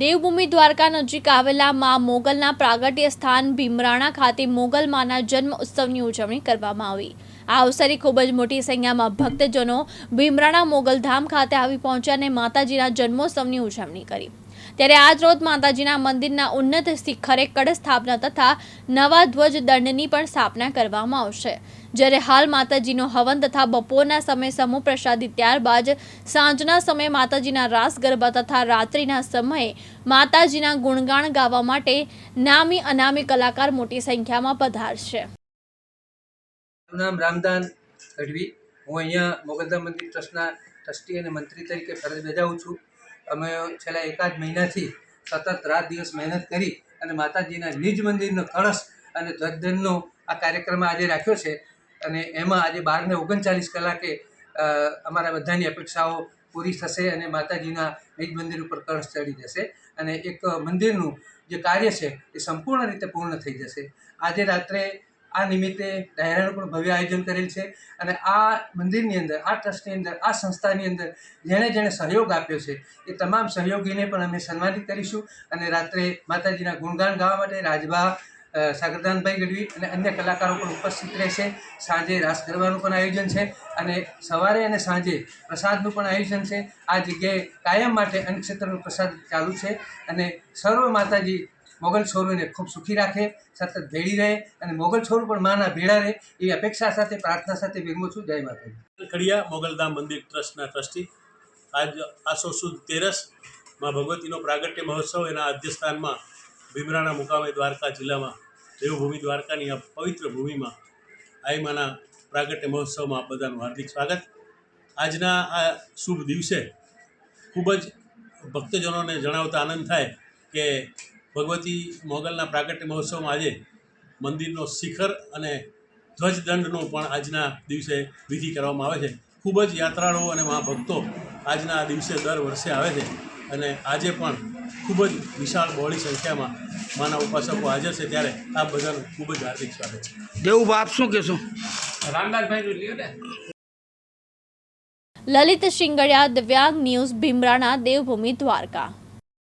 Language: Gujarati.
દેવભૂમિ દ્વારકા નજીક આવેલા મા મોગલના પ્રાગટ્ય સ્થાન ભીમરાણા ખાતે મોગલ માના જન્મ ઉત્સવની ઉજવણી કરવામાં આવી. આ અવસરે ખૂબ જ મોટી સંખ્યામાં ભક્તજનો ભીમરાણા મોગલધામ ખાતે આવી પહોંચ્યા અને માતાજીના જન્મોત્સવની ઉજવણી કરી. ત્યારે આજ રોજ માતાજીના મંદિરના ઉન્નત શિખરે કળશ સ્થાપના તથા નવા ધ્વજ દંડની પણ સ્થાપના કરવામાં આવશે. જ્યારે હાલ માતાજીનો હવન તથા બપોરના સમયે સમૂહ પ્રસાદી ત્યારબાદ સાંજના સમયે માતાજીના રાસ ગરબા તથા રાત્રિના સમયે માતાજીના ગુણગાન ગાવા માટે નામી અનામી કલાકાર મોટી સંખ્યામાં પધારશે. નામ રામદાન ગઢવી. હું અહીંયા મોગલધામ મંદિર ટ્રસ્ટના ટ્રસ્ટી અને મંત્રી તરીકે ફરજ બજાવું છું. અમે છેલ્લા એકાદ મહિનાથી સતત રાત દિવસ મહેનત કરી અને માતાજીના નિજ મંદિરનો કળશ અને ધ્વજદનનો આ કાર્યક્રમ આજે રાખ્યો છે. અને એમાં આજે બારને ઓગણચાલીસ કલાકે અમારા બધાની અપેક્ષાઓ પૂરી થશે અને માતાજીના નિજ મંદિર ઉપર કળશ ચડી જશે અને એક મંદિરનું જે કાર્ય છે એ સંપૂર્ણ રીતે પૂર્ણ થઈ જશે. આજે રાત્રે આ નિમિત્તે ડાયરાનું પણ ભવ્ય આયોજન કરેલ છે અને આ મંદિરની અંદર, આ ટ્રસ્ટની અંદર, આ સંસ્થાની અંદર જેણે જેણે સહયોગ આપ્યો છે, એ તમામ સહયોગીને પણ અમે સન્માનિત કરીશું અને રાત્રે માતાજીના ગુણગાન ગાવા માટે રાજભા સાગરદાનભાઈ ગઢવી અને અન્ય કલાકારો પણ ઉપસ્થિત રહેશે. સાંજે રાસ ગરબાનું પણ આયોજન છે અને સવારે અને સાંજે પ્રસાદનું પણ આયોજન છે. આ જગ્યાએ કાયમ માટે અન્નક્ષેત્રનો પ્રસાદ ચાલુ છે અને સર્વ માતાજી મોગલ છોરુને ખૂબ સુખી રાખે સતત ભેળી રહે અને મોગલ છોરું પણ માના ભેળા રહે એવી અપેક્ષા સાથે, પ્રાર્થના સાથે વિરમું છું. જય માતા ખડિયા મોગલધામ મંદિર ટ્રસ્ટના ટ્રસ્ટી આજ આસો સુદ તેરસમાં ભગવતીનો પ્રાગટ્ય મહોત્સવ એના અધ્યસ્થાનમાં ભીમરાણા મુકામે દ્વારકા જિલ્લામાં, દેવભૂમિ દ્વારકાની આ પવિત્ર ભૂમિમાં આઈમાના પ્રાગટ્ય મહોત્સવમાં આપ બધાનું હાર્દિક સ્વાગત. આજના આ શુભ દિવસે ખૂબ જ ભક્તજનોને જણાવતા આનંદ થાય કે ભગવતી મોગલના પ્રાગટ્ય મહોત્સવમાં આજે મંદિરનો શિખર અને ધ્વજદંડનો પણ આજના દિવસે વિધિ કરવામાં આવે છે. ખૂબ જ યાત્રાળુઓ અને મહાભક્તો આજના દિવસે દર વર્ષે આવે છે અને આજે પણ ખૂબ જ વિશાળ બહોળી સંખ્યામાં માના ઉપાસકો હાજર છે ત્યારે આ બધાનું ખૂબ જ હાર્દિક સ્વાગત છે. દેવું બાપ શું કહેશો? લલિત શિંગડિયા દિવ્યાંગ ન્યૂઝ ભીમરાણા દેવભૂમિ દ્વારકા.